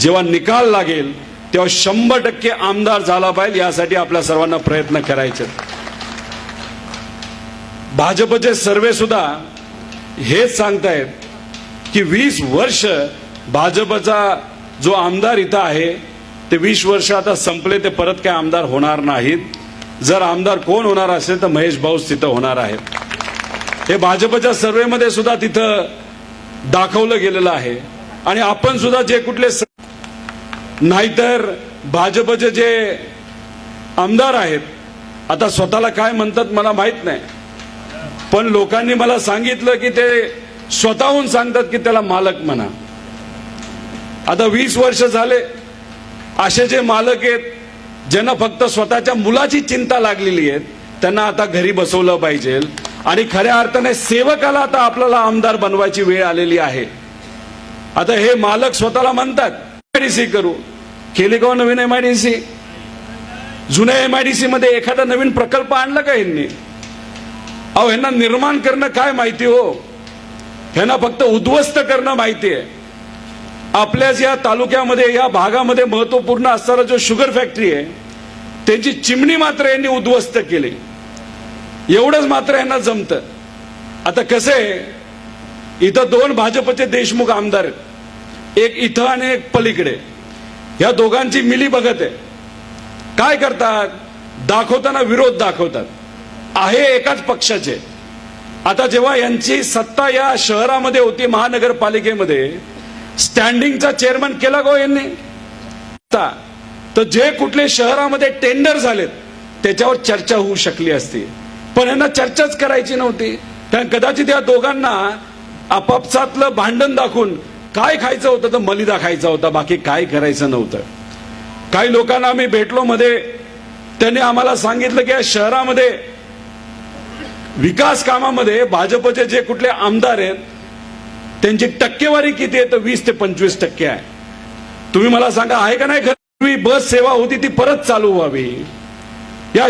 जेव्हा निकाल लागेल तेव्हा शंभर टक्के आमदार झाला पाहिजे यासाठी आपल्या सर्वांना प्रयत्न करायचे भाजपचे सर्वे सुद्धा हेच सांगतायत की वीस वर्ष भाजपचा जो आमदार इथं आहे ते वीस वर्ष आता संपले ते परत काय आमदार होणार नाहीत. जर आमदार कोण होणार असेल तर महेश भाऊ तिथं होणार आहेत. हे भाजपच्या सर्वेमध्ये सुद्धा तिथं दाखवलं गेलेलं आहे. आणि आपण सुद्धा जे कुठले नाहीतर भाजपचे जे आमदार आहेत आता स्वतःला काय म्हणतात मला माहीत नाही. पण लोकांनी मला सांगितलं की ते स्वतःहून सांगतात की त्याला मालक म्हणा. आता वीस वर्ष झाले असे जे मालक आहेत ज्यांना फक्त स्वतःच्या मुलाची चिंता लागलेली आहे त्यांना आता घरी बसवलं पाहिजे. आणि खऱ्या अर्थाने सेवकाला आता आपल्याला आमदार बनवायची वेळ आलेली आहे. आता हे मालक स्वतःला म्हणतात एमआयडीसी करू. केली का हो नवीन एमआयडीसी जुन्या एमआयडीसी मध्ये एखादा नवीन प्रकल्प आणला का यांनी? अहो ह्यांना निर्माण करणं काय माहिती हो? ह्यांना फक्त उद्ध्वस्त करणं माहिती आहे. आपल्याच या तालुक्यामध्ये या भागामध्ये महत्त्वपूर्ण असणारा जो शुगर फॅक्टरी आहे त्यांची चिमणी मात्र यांनी उद्ध्वस्त केली. एवढंच मात्र यांना जमतं. आता कसं आहे इथं दोन भाजपचे देशमुख आमदार आहेत. एक इथं आणि एक पलीकडे. या दोघांची मिली बघत आहे. काय करतात? दाखवताना विरोध दाखवतात. आहे एकाच पक्षाचे. आता जेव्हा यांची सत्ता या शहरामध्ये होती महानगरपालिकेमध्ये स्टँडिंगचा चेअरमन केला गो यांनी? आता, तर जे कुठले शहरामध्ये टेंडर झालेत त्याच्यावर चर्चा होऊ शकली असती. पण यांना चर्चाच करायची नव्हती. कारण कदाचित या दोघांना आपापसातलं भांडण दाखवून काय खायचं होतं तर मलिदा खायचा होता बाकी काय करायचं नव्हतं. काही लोकांना आम्ही भेटलो मध्ये त्यांनी आम्हाला सांगितलं की या शहरामध्ये विकास कामामध्ये भाजपचे जे कुठले आमदार आहेत त्यांची टक्केवारी किती आहे तर वीस ते पंचवीस टक्के आहे. तुम्ही मला सांगा आहे का नाही खरं? बस सेवा होती ती परत चालू व्हावी. या